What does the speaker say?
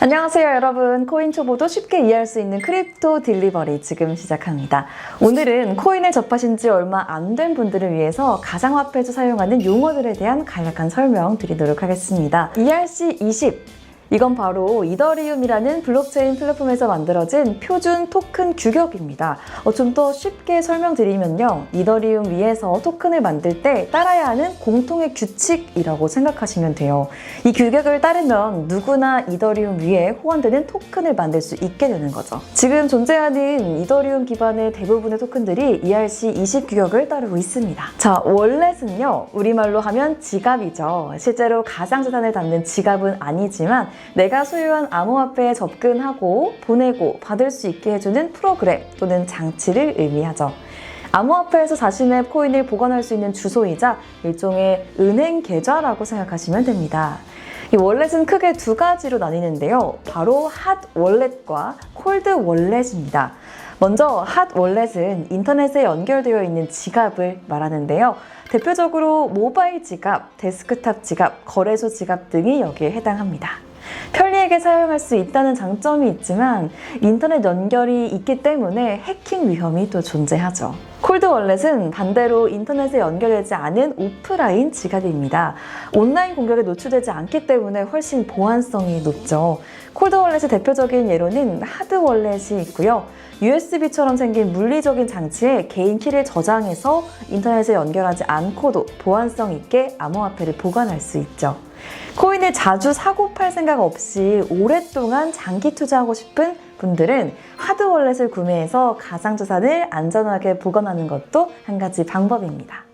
안녕하세요 여러분. 코인 초보도 쉽게 이해할 수 있는 크립토 딜리버리 지금 시작합니다. 오늘은 코인을 접하신 지 얼마 안 된 분들을 위해서 가상화폐에서 사용하는 용어들에 대한 간략한 설명 드리도록 하겠습니다. ERC20 이건 바로 이더리움이라는 블록체인 플랫폼에서 만들어진 표준 토큰 규격입니다. 어, 좀 더 쉽게 설명드리면요. 이더리움 위에서 토큰을 만들 때 따라야 하는 공통의 규칙이라고 생각하시면 돼요. 이 규격을 따르면 누구나 이더리움 위에 호환되는 토큰을 만들 수 있게 되는 거죠. 지금 존재하는 이더리움 기반의 대부분의 토큰들이 ERC20 규격을 따르고 있습니다. 자, 월렛은요. 우리말로 하면 지갑이죠. 실제로 가상자산을 담는 지갑은 아니지만 내가 소유한 암호화폐에 접근하고 보내고 받을 수 있게 해주는 프로그램 또는 장치를 의미하죠. 암호화폐에서 자신의 코인을 보관할 수 있는 주소이자 일종의 은행 계좌라고 생각하시면 됩니다. 이 월렛은 크게 두 가지로 나뉘는데요. 바로 핫 월렛과 콜드 월렛입니다. 먼저 핫 월렛은 인터넷에 연결되어 있는 지갑을 말하는데요. 대표적으로 모바일 지갑, 데스크탑 지갑, 거래소 지갑 등이 여기에 해당합니다. 편리하게 사용할 수 있다는 장점이 있지만 인터넷 연결이 있기 때문에 해킹 위험이 또 존재하죠. 콜드 월렛은 반대로 인터넷에 연결되지 않은 오프라인 지갑입니다. 온라인 공격에 노출되지 않기 때문에 훨씬 보안성이 높죠. 콜드 월렛의 대표적인 예로는 하드 월렛이 있고요. USB처럼 생긴 물리적인 장치에 개인 키를 저장해서 인터넷에 연결하지 않고도 보안성 있게 암호화폐를 보관할 수 있죠. 코인을 자주 사고 팔 생각 없이 오랫동안 장기 투자하고 싶은 분들은 하드 월렛을 구매해서 가상자산을 안전하게 보관하는 것도 한 가지 방법입니다.